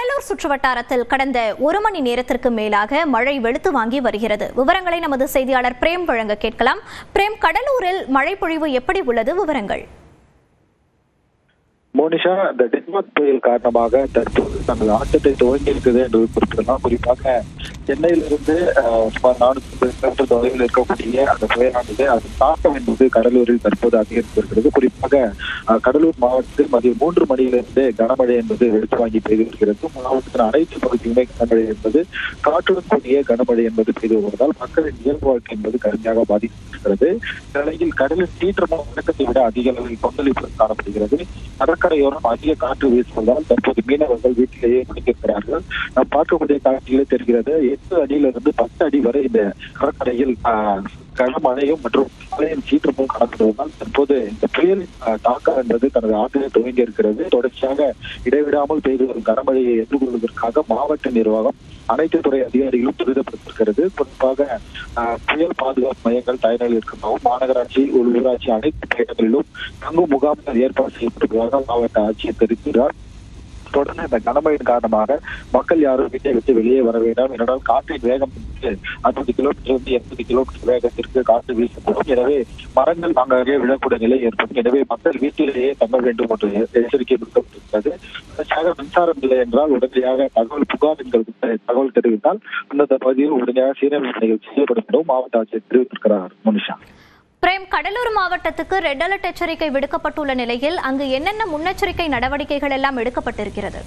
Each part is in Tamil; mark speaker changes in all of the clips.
Speaker 1: கடலூர் சுற்றுவட்டாரத்தில் கடந்த ஒரு மணி நேரத்திற்கு மேலாக மழை வெளுத்து வாங்கி வருகிறது. விவரங்களை நமது செய்தியாளர் பிரேம் வழங்க கேட்கலாம். பிரேம் கடலூரில் மழை பொழிவு எப்படி உள்ளது? விவரங்கள்.
Speaker 2: மோனிஷா இந்த டென்மார்க் புயல் காரணமாக தற்போது தனது ஆட்டத்தை துவங்கி இருக்குது என்று குறிப்பிடலாம். குறிப்பாக சென்னையிலிருந்து சுமார் நானூற்றி கிலோமீட்டர் தொலைவில் இருக்கக்கூடிய அந்த புயலானது அது தாக்கம் என்பது கடலூரில் தற்போது அதிகரித்து வருகிறது. குறிப்பாக கடலூர் மாவட்டத்தில் மதியம் மூன்று மணியிலிருந்து கனமழை என்பது எடுத்து வாங்கி பெய்து வருகிறது. மாவட்டத்தின் அனைத்து பகுதியுமே கனமழை என்பது காற்றுடன் கூடிய கனமழை என்பது பெய்து வருவதால் மக்களின் இயல்பு வாழ்க்கை என்பது கடுமையாக பாதிக்கப்படுகிறது. இந்த நிலையில் கடலின் சீற்றமும் வழக்கத்தை விட அதிக அளவில் கொந்தளிப்பு காணப்படுகிறது. கடற்கரையோரம் அதிக காற்று வீசுவதால் தற்போது மீனவர்கள் வீட்டிலேயே குடிக்கிறார்கள் நாம் பார்க்கக்கூடிய காட்சிகளே தெரிகிறது. எட்டு அடியிலிருந்து பத்து அடி வரை இந்த கடற்கரையில் ஆஹ், கனமழையும் மற்றும் மழையின் சீற்றமும் காணப்படுவதால் தற்போது இந்த புயல் ஆஹ், என்பது தனது ஆற்றலை துவங்கி இருக்கிறது. தொடர்ச்சியாக இடைவிடாமல் பெய்து வரும் கனமழையை எதிர்கொள்வதற்காக மாவட்ட நிர்வாகம் அனைத்து துறை அதிகாரிகளும் துரிதப்படுத்திருக்கிறது குறிப்பாக ஆஹ், புயல் பாதுகாப்பு மையங்கள் தயாரில் இருக்கின்றன மாநகராட்சி உள்ளூராட்சி அனைத்து இடங்களிலும் தங்கும் முகாம்கள் ஏற்பாடு செய்யப்படுவதாக மாவட்ட ஆட்சியர் தெரிவிக்கிறார். தொடர்ந்து இந்த கனமழையின் காரணமாக மக்கள் யாரும் வீட்டை விட்டு வெளியே வர வேண்டாம். ஏனென்றால் காற்றின் வேகம் அறுபது கிலோமீட்டர் இருந்து எண்பது கிலோமீட்டர் வேகத்திற்கு காற்று வீசப்படும் எனவே மரங்கள் அங்கங்கே விழக்கூடிய நிலை ஏற்படும். எனவே மக்கள் வீட்டிலேயே தங்க வேண்டும் என்று எச்சரிக்கை விடுக்கப்பட்டிருக்கிறது. அதற்காக மின்சாரம் இல்லை என்றால் உடனடியாக தகவல் புகார் என்கிற தகவல் தெரிவித்தால் அந்தந்த பகுதியில் உடனடியாக சீரமைப்பு பணிகள் செய்யப்படும் என்றும் மாவட்ட ஆட்சியர் தெரிவித்திருக்கிறார். மனுஷா.
Speaker 1: பிரேம் கடலூர் மாவட்டத்துக்கு ரெட் அலர்ட் எச்சரிக்கை விடுக்கப்பட்டுள்ள நிலையில் அங்கு என்னென்ன முன்னெச்சரிக்கை நடவடிக்கைகள் எல்லாம் எடுக்கப்பட்டிருக்கிறது?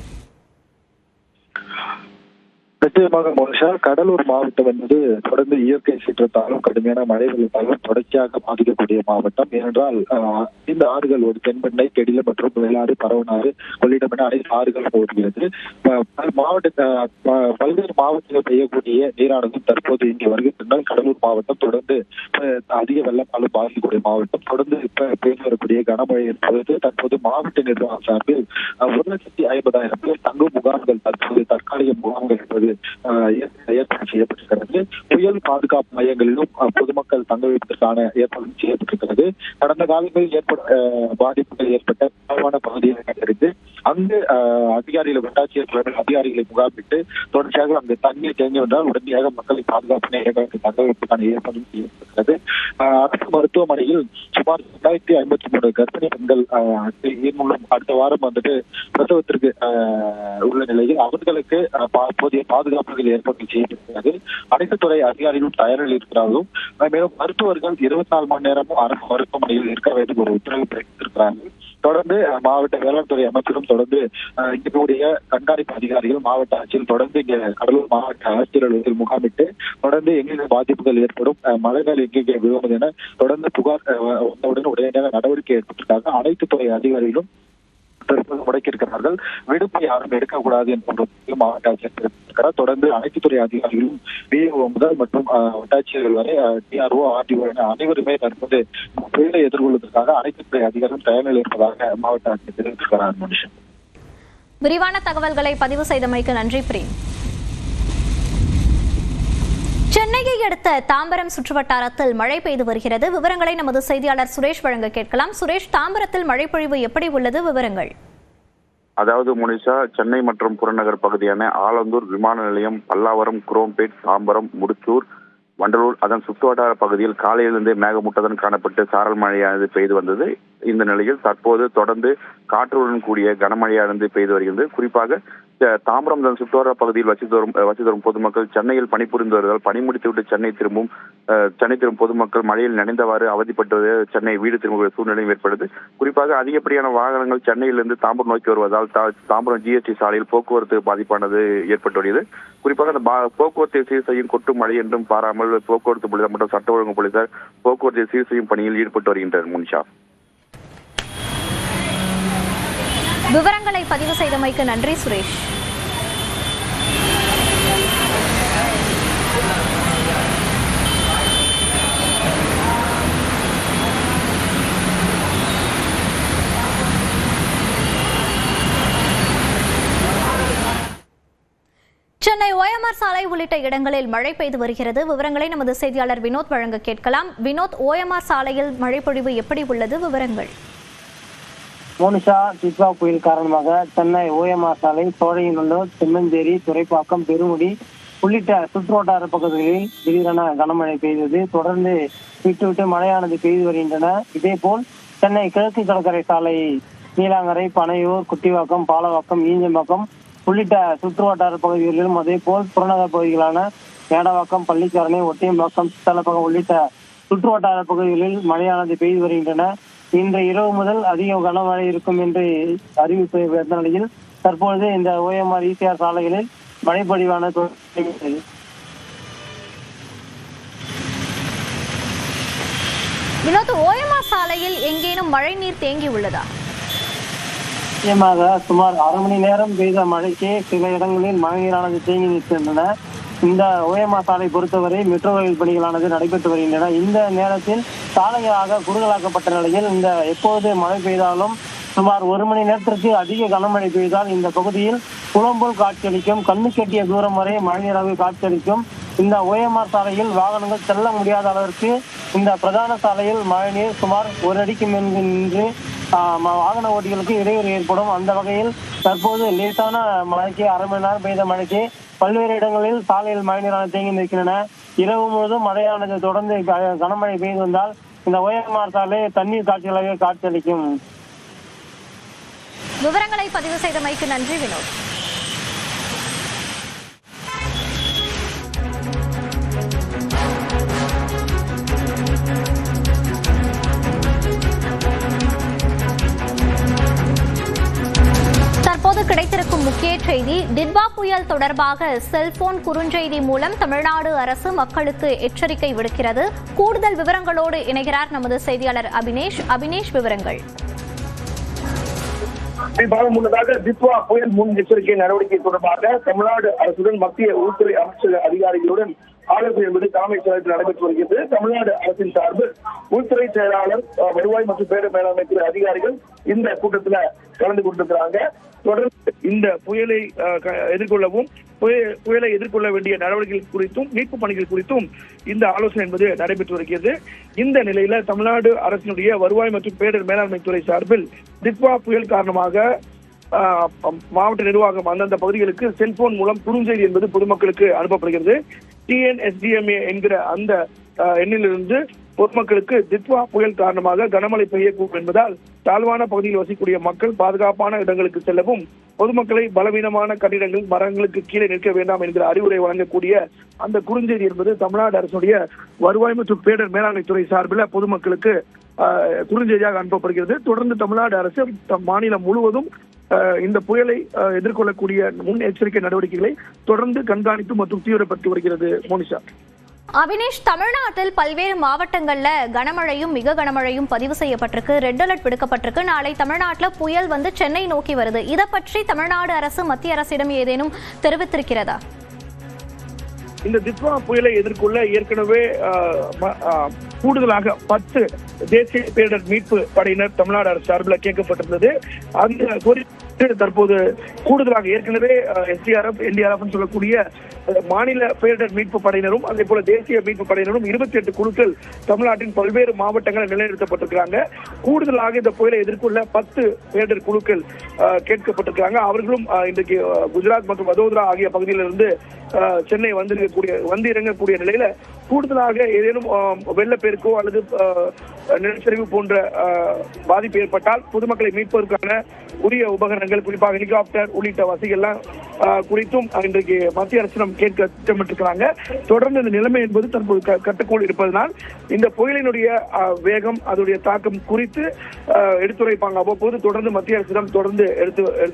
Speaker 2: நிச்சயமாக மோனிஷா கடலூர் மாவட்டம் என்பது தொடர்ந்து இயற்கை சீற்றத்தாலும் கடுமையான மழை வெள்ளத்தாலும் தொடர்ச்சியாக பாதிக்கக்கூடிய மாவட்டம். ஏனென்றால் இந்த ஆறுகள் ஒரு தென்பெண்ணை கெடில மற்றும் வேளாறு பரவனாறு கொள்ளிடம் என அனைத்து ஆறுகளும் ஓடுகிறது மாவட்ட பல்வேறு மாவட்டங்கள் பெய்யக்கூடிய நீரானது தற்போது இங்கே வருகின்றனால் கடலூர் மாவட்டம் தொடர்ந்து அதிக வெள்ளத்தாலும் பாதிக்கக்கூடிய மாவட்டம். தொடர்ந்து இப்ப பெய்து வரக்கூடிய கனமழை என்பது தற்போது மாவட்ட நிர்வாகம் சார்பில் ஒரு லட்சத்தி ஐம்பதாயிரம் பேர் தங்கும் முகாம்கள் தற்போது தற்காலிக முகாம்கள் என்பது ஏற்பாடு ஏற்பாடு செய்யப்பட்டிருக்கிறது. புயல் பாதுகாப்பு மையங்களிலும் பொதுமக்கள் தங்க வைப்பதற்கான ஏற்பாடு செய்யப்பட்டிருக்கிறது. கடந்த காலங்களில் ஏற்பட்ட ஆஹ், பாதிப்புகள் ஏற்பட்ட பகுதியில் இருந்து அங்கு அதிகாரிகளை அதிகாரிகள் வட்டாட்சியர் தலைமையில் அதிகாரிகளை முகாமிட்டு தொடர்ச்சியாக அந்த தண்ணீர் தேங்கி வந்தால் உடனடியாக மக்களை பாதுகாப்பு நேரங்களுக்கு தங்க வைப்பதற்கான ஏற்பாடு செய்யப்பட்டுள்ளது ஆஹ், அரசு மருத்துவமனையில் சுமார் இரண்டாயிரத்தி ஐம்பத்தி மூணு கர்ப்பிணி பெண்கள் மூலம் அடுத்த வாரம் வந்துட்டு பிரசவத்திற்கு ஆஹ், உள்ள நிலையில் அவர்களுக்கு பா- போதிய பாதுகாப்புகள் ஏற்பாடு செய்யப்பட்டிருக்கிறது. அனைத்து துறை அதிகாரிகளும் தயாரில் இருக்கிறார்களும் மேலும் மருத்துவர்கள் இருபத்தி நாலு மணி நேரமும் அரசு மருத்துவமனையில் இருக்க வேண்டும் ஒரு உத்தரவு பிறப்பித்திருக்கிறார்கள். தொடர்ந்து மாவட்ட வேளாண் துறை அமைச்சரும் தொடர்ந்து ஆஹ், இருக்கக்கூடிய கண்காணிப்பு அதிகாரிகள் மாவட்ட ஆட்சியில் தொடர்ந்து இங்க கடலூர் மாவட்ட ஆட்சியர் அலுவலகத்தில் முகாமிட்டு தொடர்ந்து எங்கெங்க பாதிப்புகள் ஏற்படும் மழைகள் எங்கெங்கே விழுவது என தொடர்ந்து புகார் வந்தவுடன் உடனடியாக நடவடிக்கை எடுப்பதற்காக அனைத்து துறை அதிகாரிகளும் தற்போது முடக்கியிருக்கிறார்கள். விடுப்பு யாரும் எடுக்கக்கூடாது என்ற மாவட்ட ஆட்சியர் தெரிவித்திருக்கிறார். தொடர்ந்து அனைத்து துறை அதிகாரிகளும் பிஓ முதல் மற்றும் ஆஹ், வட்டாட்சியர்கள் வரை டிஆர்ஓ ஆர்டிஓ என அனைவருமே தற்போது புயலை எதிர்கொள்வதற்காக அனைத்து துறை அதிகாரிகளும் தயாரில் இருப்பதாக மாவட்ட ஆட்சியர் தெரிவித்திருக்கிறார் மனுஷன்.
Speaker 1: விரிவான தகவல்களை பதிவு செய்தமைக்கு நன்றி பிரேம். சென்னையை அடுத்த தாம்பரம் சுற்றுவட்டாரத்தில் மழை பெய்து வருகிறது. விவரங்களை நமது செய்தியாளர் சுரேஷ் வழங்க கேட்கலாம். சுரேஷ் தாம்பரத்தில் மழை பொழிவு எப்படி உள்ளது? விவரங்கள்.
Speaker 3: அதாவது முனிஷா சென்னை மற்றும் புறநகர் பகுதியான ஆலந்தூர் விமான நிலையம் பல்லாவரம் குரோம்பேட் தாம்பரம் முடிச்சூர் வண்டலூர் அதன் சுற்றுவட்டார பகுதியில் காலையிலிருந்தே மேகமூட்டத்துடன் காணப்பட்டு சாரல் மழையானது பெய்து வந்தது. இந்த நிலையில் தற்போது தொடர்ந்து காற்றுடன் கூடிய கனமழையானது பெய்து வருகிறது. குறிப்பாக தாம்பரம் தன் சுற்றுவார பகுதியில் வசித்து வரும் வசித்து வரும் பொதுமக்கள் சென்னையில் பணிபுரிந்து வருவதால் பணி முடித்துவிட்டு சென்னை திரும்பும் சென்னை திரும்பும் பொதுமக்கள் மழையில் நனைந்தவாறு அவதிப்பட்டது சென்னை வீடு திரும்புகிற சூழ்நிலையும் ஏற்படுது. குறிப்பாக அதிகப்படியான வாகனங்கள் சென்னையிலிருந்து தாம்பரம் நோக்கி வருவதால் தா- தாம்பரம் ஜிஎஸ்டி சாலையில் போக்குவரத்து பாதிப்பானது ஏற்பட்டு வருகிறது. குறிப்பாக அந்த பா- போக்குவரத்தை சீர் செய்யும் கொட்டும் மழை என்றும் பாராமல் போக்குவரத்து போலீசார் மற்றும் சட்ட ஒழுங்கு போலீசார் போக்குவரத்தை சீர் செய்யும் பணியில் ஈடுபட்டு வருகின்றனர் முன்ஷா.
Speaker 1: விவரங்களை பதிவு செய்தமைக்கு நன்றி சுரேஷ். சென்னை ஓஎம்ஆர் சாலை உள்ளிட்ட இடங்களில் மழை பெய்து வருகிறது. விவரங்களை நமது செய்தியாளர் வினோத் வழங்க கேட்கலாம். வினோத் ஓஎம்ஆர் சாலையில் மழை பொழிவு எப்படி உள்ளது? விவரங்கள்.
Speaker 4: மோனிஷா டிட்வா புயல் காரணமாக சென்னை ஓஎம்ஆர் சாலை சோழையநல்லூர் செம்மஞ்சேரி துறைப்பாக்கம் பெருமுடி உள்ளிட்ட சுற்றுவட்டார பகுதிகளில் திடீரென கனமழை பெய்தது. தொடர்ந்து விட்டு விட்டு மழையானது பெய்து வருகின்றன. இதேபோல் சென்னை கிழக்கு கடற்கரை சாலை நீலாங்கரை பனையூர் குட்டிவாக்கம் பாலவாக்கம் ஈஞ்சம்பாக்கம் உள்ளிட்ட சுற்றுவட்டார பகுதிகளிலும் அதே போல் புறநகர் பகுதிகளான மேடவாக்கம் பள்ளிக்கரணை ஒட்டியம்பாக்கம் சித்தலப்பகம் உள்ளிட்ட சுற்றுவட்டார பகுதிகளில் மழையானது பெய்து வருகின்றன. இன்று இரவு முதல் அதிக கனமழை இருக்கும் என்று அறிவிப்பு வந்த நிலையில் தற்பொழுது இந்த ஓஎம்ஆர் ஈசிஆர் சாலைகளில் மழைப்பொழிவான.
Speaker 1: வினோத் ஓஎம்ஆர் சாலையில் எங்கேனும் மழை நீர் தேங்கி உள்ளதா
Speaker 4: முக்கியமாக சுமார் அரை மணி நேரம் பெய்த மழைக்கு சில இடங்களில் மழைநீரானது தேங்கி நிற்கின்றன இந்த ஓயமா சாலை பொறுத்தவரை மெட்ரோ ரயில் பணிகளானது நடைபெற்று வருகின்றன. இந்த நேரத்தில் சாலையாக குறுகலாக்கப்பட்ட நிலையில் இந்த எப்போது மழை பெய்தாலும் சுமார் ஒரு மணி நேரத்திற்கு அதிக கனமழை பெய்தால் இந்த பகுதியில் புலம்போல் காட்சியளிக்கும் கண்ணு கெட்டிய தூரம் வரை மழைநீராக காட்சியளிக்கும். இந்த ஓஎம்ஆர் சாலையில் வாகனங்கள் செல்ல முடியாத அளவிற்கு இந்த பிரதான சாலையில் மழைநீர் சுமார் ஒரு அடிக்கு மேல் நின்று ம- வாகன ஓட்டிகளுக்கு இடையூறு ஏற்படும். அந்த வகையில் தற்போது லேசான மழைக்கு அரை மணி நேரம் பெய்த மழைக்கு பல்வேறு இடங்களில் சாலையில் மழைநீரான தேங்கி நிற்கின்றன. இரவு முழுவதும் மழையானது தொடர்ந்து க- கனமழை பெய்து வந்தால் இந்த ஓஎம்ஆர் சாலை தண்ணீர் காட்சிகளாக காட்சியளிக்கும்
Speaker 1: விவரங்களை பதிவு செய்தமைக்கு நன்றி வினோத். கிடைத்திருக்கும் முக்கிய செய்தி டிட்வா புயல் தொடர்பாக செல்போன் குறுஞ்செய்தி மூலம் தமிழ்நாடு அரசு மக்களுக்கு எச்சரிக்கை விடுக்கிறது. கூடுதல் விவரங்களோடு இணைகிறார் நமது செய்தியாளர் அபினேஷ். அபினேஷ் விவரங்கள்.
Speaker 5: குறிப்பாக முன்னதாக தித்வா புயல் முன் எச்சரிக்கை நடவடிக்கை தொடர்பாக தமிழ்நாடு அரசுடன் மத்திய உள்துறை அமைச்சக அதிகாரிகளுடன் ஆலோசனை என்பது தலைமைச் செயலகத்தில் நடைபெற்று வருகிறது. தமிழ்நாடு அரசின் சார்பில் உள்துறை செயலாளர் வருவாய் மற்றும் பேரிடர் மேலாண்மை துறை அதிகாரிகள் இந்த கூட்டத்துல கலந்து கொண்டிருக்கிறாங்க. தொடர்ந்து இந்த புயலை எதிர்கொள்ளவும் புயலை எதிர்கொள்ள வேண்டிய நடவடிக்கைகள் குறித்தும் மீட்பு பணிகள் குறித்தும் இந்த ஆலோசனை என்பது நடைபெற்று வருகிறது. இந்த நிலையில தமிழ்நாடு அரசினுடைய வருவாய் மற்றும் பேரிடர் மேலாண்மை துறை சார்பில் தித்வா புயல் காரணமாக மாவட்ட நிர்வாகம் அந்தந்த பகுதிகளுக்கு செல்போன் மூலம் குறுஞ்செய்தி என்பது பொதுமக்களுக்கு அனுப்பப்படுகிறது. டிஎன்எஸ்டிஎம்ஏ என்கிற அந்த எண்ணிலிருந்து பொதுமக்களுக்கு தித்வா புயல் காரணமாக கனமழை பெய்யக்கூடும் என்பதால் தாழ்வான பகுதியில் வசிக்கக்கூடிய மக்கள் பாதுகாப்பான இடங்களுக்கு செல்லவும் பொதுமக்களை பலவீனமான கட்டிடங்கள் மரங்களுக்கு கீழே நிற்க வேண்டாம் என்கிற அறிவுரை வழங்கக்கூடிய அந்த குறுஞ்செய்தி என்பது தமிழ்நாடு அரசுடைய வருவாய் மற்றும் பேரிடர் மேலாண்மை துறை சார்பில் பொதுமக்களுக்கு குறுஞ்செய்தியாக அனுப்பப்படுகிறது. தொடர்ந்து தமிழ்நாடு அரசு தம் மாநிலம் முழுவதும் இந்த புயலை எதிர்கொள்ளக்கூடிய முன் எச்சரிக்கை நடவடிக்கைகளை தொடர்ந்து கண்காணித்து மற்றும் தீவிரப்படுத்தி வருகிறது மோனிஷா.
Speaker 1: அபினேஷ் தமிழ்நாட்டில் பல்வேறு மாவட்டங்கள்ல கனமழையும் மிக கனமழையும் பதிவு செய்யப்பட்டிருக்கு. ரெட் அலர்ட் விடுக்கப்பட்டிருக்கு. நாளை தமிழ்நாட்டில் புயல் வந்து சென்னை நோக்கி வருது. இதை பற்றி தமிழ்நாடு அரசு மத்திய அரசிடம் ஏதேனும் தெரிவித்திருக்கிறதா?
Speaker 5: இந்த தித்வா புயலை எதிர்கொள்ள ஏற்கனவே கூடுதலாக பத்து தேசிய பேரிடர் மீட்பு படையினர் தமிழ்நாடு அரசு சார்பில் கேட்கப்பட்டிருந்தது. அந்த கோரிக்கை தற்போது கூடுதலாக ஏற்கனவே எஸ்டிஆர்எஃப் என்டிஆர்எஃப் சொல்லக்கூடிய மாநில பேரிடர் மீட்பு படையினரும் அதே போல தேசிய மீட்பு படையினரும் இருபத்தி எட்டு குழுக்கள் தமிழ்நாட்டின் பல்வேறு மாவட்டங்களில் நிலைநிறுத்தப்பட்டிருக்கிறாங்க. கூடுதலாக இந்த புயலை எதிர்கொள்ள பத்து பேரிடர் குழுக்கள் கேட்கப்பட்டிருக்கிறாங்க. அவர்களும் இன்றைக்கு குஜராத் மற்றும் வதோதரா ஆகிய பகுதியிலிருந்து சென்னை வந்திருக்கக்கூடிய வந்து இறங்கக்கூடிய நிலையில கூடுதலாக ஏதேனும் வெள்ளப்பெருக்கோ அல்லது நிலச்சரிவு போன்ற பாதிப்பு ஏற்பட்டால் பொதுமக்களை மீட்பதற்கான உரிய உபகரணங்கள் குறிப்பாக ஹெலிகாப்டர் உள்ளிட்ட வசதிகள்லாம் எல்லாம் குறித்தும் இன்றைக்கு மத்திய அரசிடம் கேட்க திட்டமிட்டிருக்கிறாங்க. தொடர்ந்து இந்த நிலைமை என்பது தற்போது க- கட்டுக்குள் இருப்பதனால் இந்த புயலினுடைய வேகம் அதனுடைய தாக்கம் குறித்து எடுத்துரைப்பாங்க. அவ்வப்போது தொடர்ந்து மத்திய அரசிடம் தொடர்ந்து எடுத்து